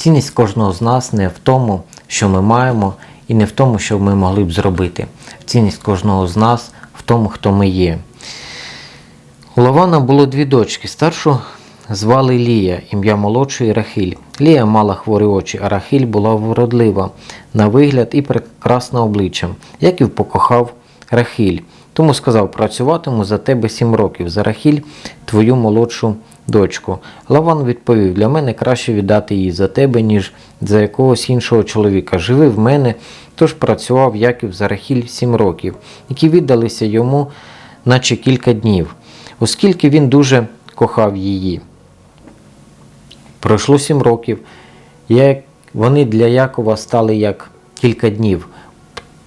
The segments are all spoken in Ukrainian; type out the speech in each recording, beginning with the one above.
Цінність кожного з нас не в тому, що ми маємо, і не в тому, що ми могли б зробити. Цінність кожного з нас в тому, хто ми є. У Лавана було дві дочки. Старшу звали Лія, ім'я молодшої Рахиль. Лія мала хворі очі, а Рахиль була вродлива на вигляд і прекрасна обличчям. Яків покохав Рахиль. Тому сказав: працюватиму за тебе сім років, за Рахіль, твою молодшу дочку. Лаван відповів: для мене краще віддати її за тебе, ніж за якогось іншого чоловіка. Живи в мене, тож працював Яків за Рахіль сім років, які віддалися йому, наче кілька днів, оскільки він дуже кохав її. Пройшло сім років. Як вони для Якова стали як кілька днів,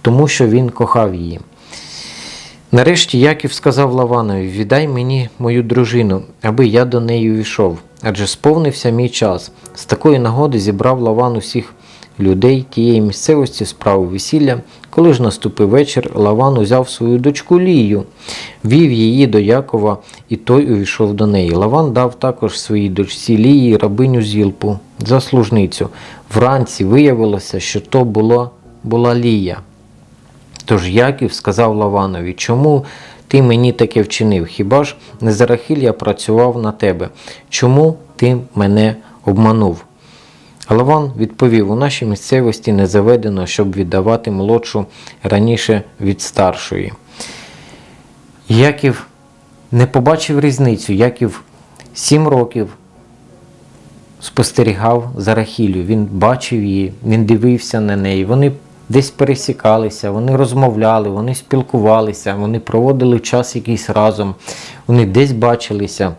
тому що він кохав її. Нарешті Яків сказав Лаванові: Віддай мені мою дружину, аби я до неї увійшов, адже сповнився мій час. З такої нагоди зібрав Лаван усіх людей тієї місцевості справу весілля. Коли ж наступив вечір, Лаван узяв свою дочку Лію, вів її до Якова, і той увійшов до неї. Лаван дав також своїй дочці Лії рабиню Зілпу за служницю. Вранці виявилося, що то було, була Лія. Тож Яків сказав Лаванові, чому ти мені таке вчинив? Хіба ж не за Рахиль я працював на тебе? Чому ти мене обманув? Лаван відповів: у нашій місцевості не заведено, щоб віддавати молодшу раніше від старшої. Яків не побачив різницю. Яків сім років спостерігав за Рахілю. Він бачив її, він дивився на неї. Вони десь пересікалися, вони розмовляли, вони спілкувалися, вони проводили час якийсь разом, вони десь бачилися.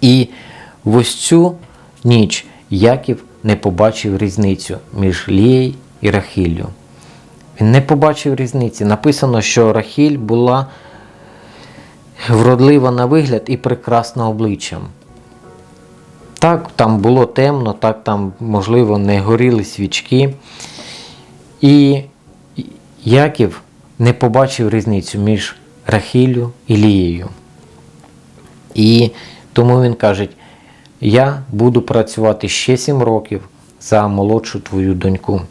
І ось цю ніч Яків не побачив різницю між Лією і Рахіллю. Він не побачив різниці. Написано, що Рахіль була вродлива на вигляд і прекрасна обличчям. Так, там було темно, так там, можливо, не горіли свічки. І Яків не побачив різницю між Рахіллю і Лією. І тому він каже: я буду працювати ще сім років за молодшу твою доньку.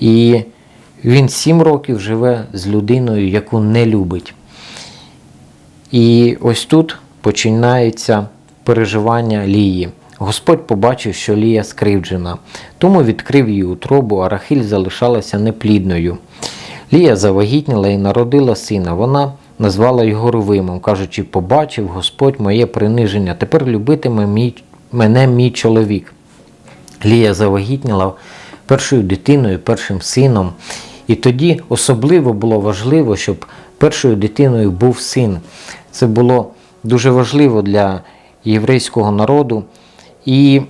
І він сім років живе з людиною, яку не любить. І ось тут починається переживання Лії. Господь побачив, що Лія скривджена, тому відкрив її утробу, а Рахиль залишалася неплідною. Лія завагітніла і народила сина. Вона назвала його Рувимом, кажучи, побачив Господь моє приниження, тепер любитиме мій, мене мій чоловік. Лія завагітніла першою дитиною, першим сином. І тоді особливо було важливо, щоб першою дитиною був син. Це було дуже важливо для єврейського народу. І,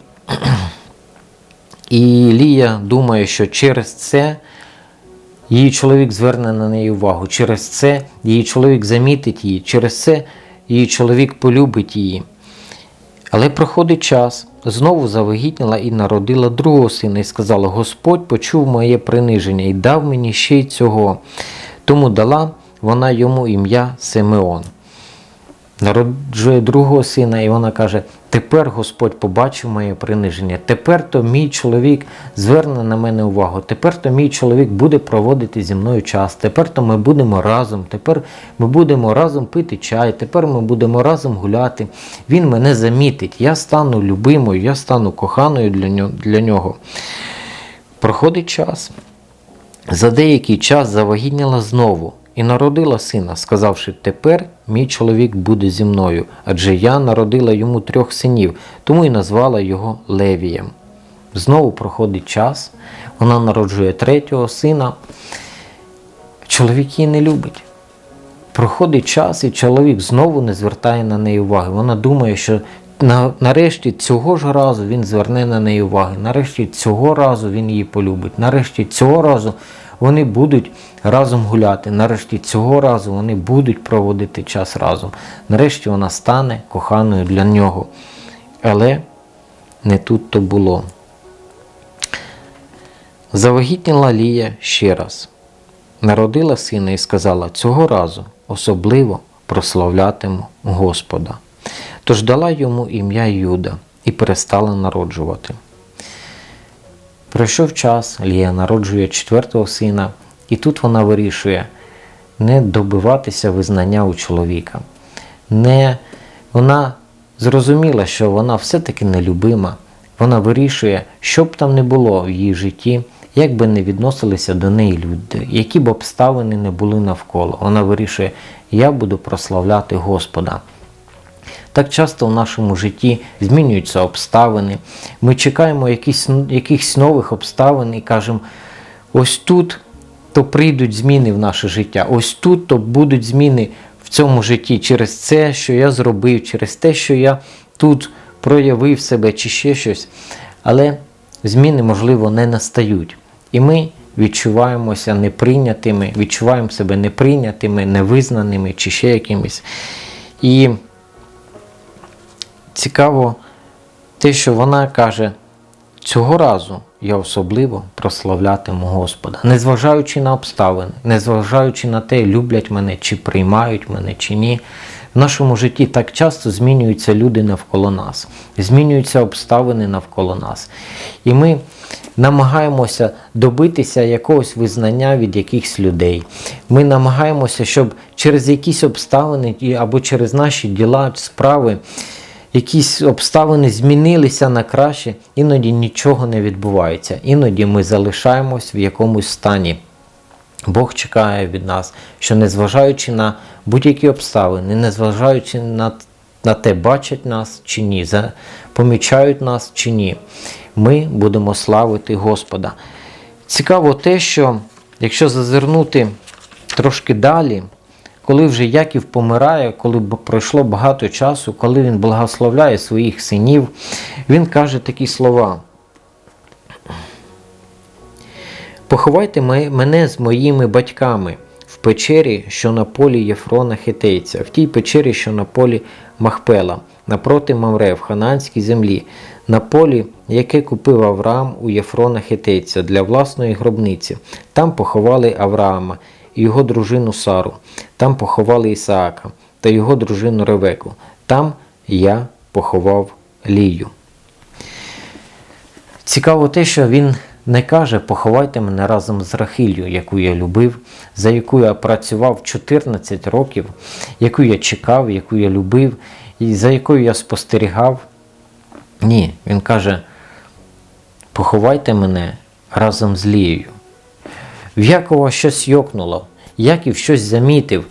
і Лія думає, що через це її чоловік зверне на неї увагу, через це її чоловік замітить її, через це її чоловік полюбить її. Але проходить час, знову завагітніла і народила другого сина, і сказала: Господь почув моє приниження і дав мені ще й цього. Тому дала вона йому ім'я Симеон. Народжує другого сина, і вона каже: Тепер Господь побачив моє приниження. Тепер то мій чоловік зверне на мене увагу. Тепер то мій чоловік буде проводити зі мною час. Тепер то ми будемо разом. Тепер ми будемо разом пити чай. Тепер ми будемо разом гуляти. Він мене замітить. Я стану любимою, я стану коханою для нього. Проходить час. За деякий час завагітніла знову. І народила сина, сказавши, тепер мій чоловік буде зі мною, адже я народила йому трьох синів, тому і назвала його Левієм. Знову проходить час, вона народжує третього сина. Чоловік її не любить. Проходить час, і чоловік знову не звертає на неї уваги. Вона думає, що нарешті цього ж разу він зверне на неї уваги. Нарешті цього разу він її полюбить. Нарешті цього разу вони будуть разом гуляти. Нарешті цього разу вони будуть проводити час разом. Нарешті вона стане коханою для нього. Але не тут то було. Завагітніла Лія ще раз. Народила сина і сказала, цього разу особливо прославлятиму Господа. Тож дала йому ім'я Юда і перестала народжувати. Пройшов час, Лія народжує четвертого сина, і тут вона вирішує не добиватися визнання у чоловіка. Не, вона зрозуміла, що вона все-таки нелюбима. Вона вирішує, що б там не було в її житті, як би не відносилися до неї люди, які б обставини не були навколо. Вона вирішує, я буду прославляти Господа. Так часто в нашому житті змінюються обставини. Ми чекаємо якісь, якихось нових обставин і кажемо, ось тут то прийдуть зміни в наше життя, ось тут то будуть зміни в цьому житті через це, що я зробив, через те, що я тут проявив себе чи ще щось. Але зміни, можливо, не настають. І ми відчуваємося неприйнятими, відчуваємо себе неприйнятими, невизнаними чи ще якимись. І цікаво те, що вона каже, цього разу я особливо прославлятиму Господа, незважаючи на обставини, незважаючи на те, люблять мене, чи приймають мене, чи ні. В нашому житті так часто змінюються люди навколо нас, змінюються обставини навколо нас. І ми намагаємося добитися якогось визнання від якихось людей. Ми намагаємося, щоб через якісь обставини або через наші діла, справи, якісь обставини змінилися на краще, іноді нічого не відбувається. Іноді ми залишаємось в якомусь стані. Бог чекає від нас, що незважаючи на будь-які обставини, незважаючи на, на те, бачать нас чи ні, помічають нас чи ні, ми будемо славити Господа. Цікаво те, що якщо зазирнути трошки далі, коли вже Яків помирає, коли пройшло багато часу, коли він благословляє своїх синів, він каже такі слова. Поховайте мене з моїми батьками в печері, що на полі Єфрона Хитейця, в тій печері, що на полі Махпела, напроти Мамре, в Хананській землі, на полі, яке купив Авраам у Єфрона Хитейця для власної гробниці. Там поховали Авраама і його дружину Сару, там поховали Ісаака та його дружину Ревеку. Там я поховав Лію. Цікаво те, що він не каже, поховайте мене разом з Рахилью, яку я любив, за яку я працював 14 років, яку я чекав, яку я любив, і за якою я спостерігав. Ні, він каже, поховайте мене разом з Лією. В Якова щось йокнуло, Яків щось замітив.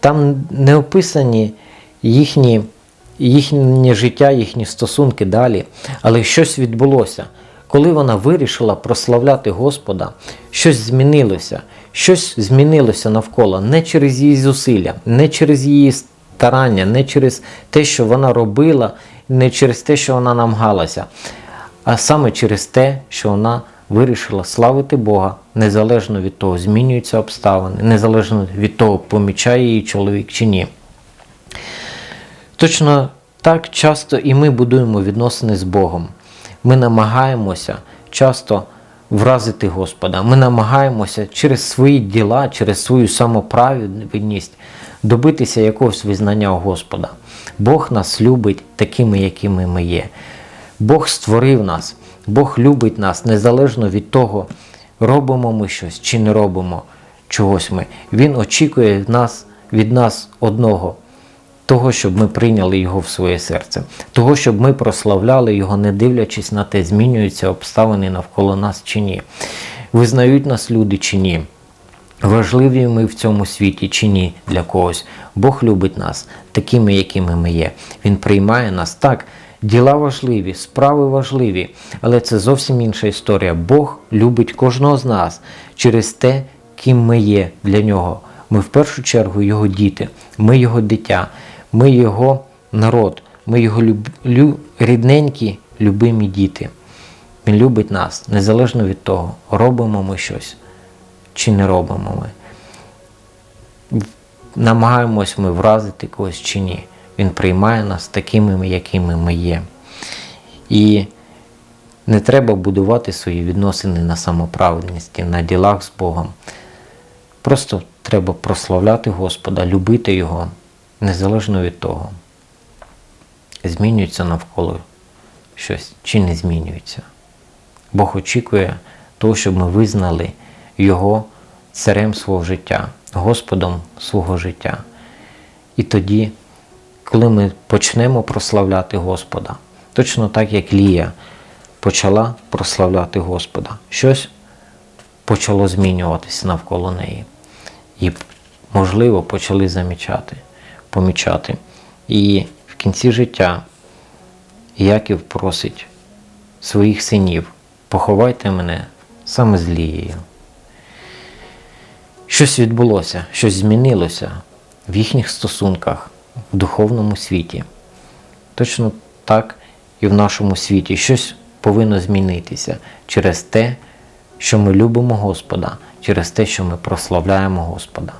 Там не описані їхні, їхнє життя, їхні стосунки далі, але щось відбулося. Коли вона вирішила прославляти Господа, щось змінилося, щось змінилося навколо не через її зусилля, не через її старання, не через те, що вона робила, не через те, що вона намагалася, а саме через те, що вона вирішила славити Бога, незалежно від того, змінюються обставини, незалежно від того, помічає її чоловік чи ні. Точно так часто і ми будуємо відносини з Богом. Ми намагаємося часто вразити Господа. Ми намагаємося через свої діла, через свою самоправедність добитися якогось визнання у Господа. Бог нас любить такими, якими ми є. Бог створив нас, Бог любить нас незалежно від того, робимо ми щось чи не робимо чогось ми. Він очікує нас, від нас одного того, щоб ми прийняли його в своє серце, того, щоб ми прославляли його, не дивлячись на те, змінюються обставини навколо нас чи ні. Визнають нас люди чи ні. Важливі ми в цьому світі чи ні для когось. Бог любить нас такими, якими ми є. Він приймає нас так. Діла важливі, справи важливі, але це зовсім інша історія. Бог любить кожного з нас через те, ким ми є для нього. Ми в першу чергу його діти, ми його дитя, ми його народ, ми його люб... лю... рідненькі, любимі діти. Він любить нас незалежно від того, робимо ми щось чи не робимо ми. Намагаємось ми вразити когось чи ні. Він приймає нас такими, якими ми є. І не треба будувати свої відносини на самоправедності, на ділах з Богом. Просто треба прославляти Господа, любити Його, незалежно від того, змінюється навколо щось чи не змінюється. Бог очікує того, щоб ми визнали Його царем свого життя, Господом свого життя. І тоді, коли ми почнемо прославляти Господа, точно так як Лія почала прославляти Господа, щось почало змінюватися навколо неї. І, можливо, почали замічати, помічати. І в кінці життя Яків просить своїх синів, поховайте мене саме з Лією. Щось відбулося, щось змінилося в їхніх стосунках в духовному світі. Точно так і в нашому світі щось повинно змінитися через те, що ми любимо Господа, через те, що ми прославляємо Господа.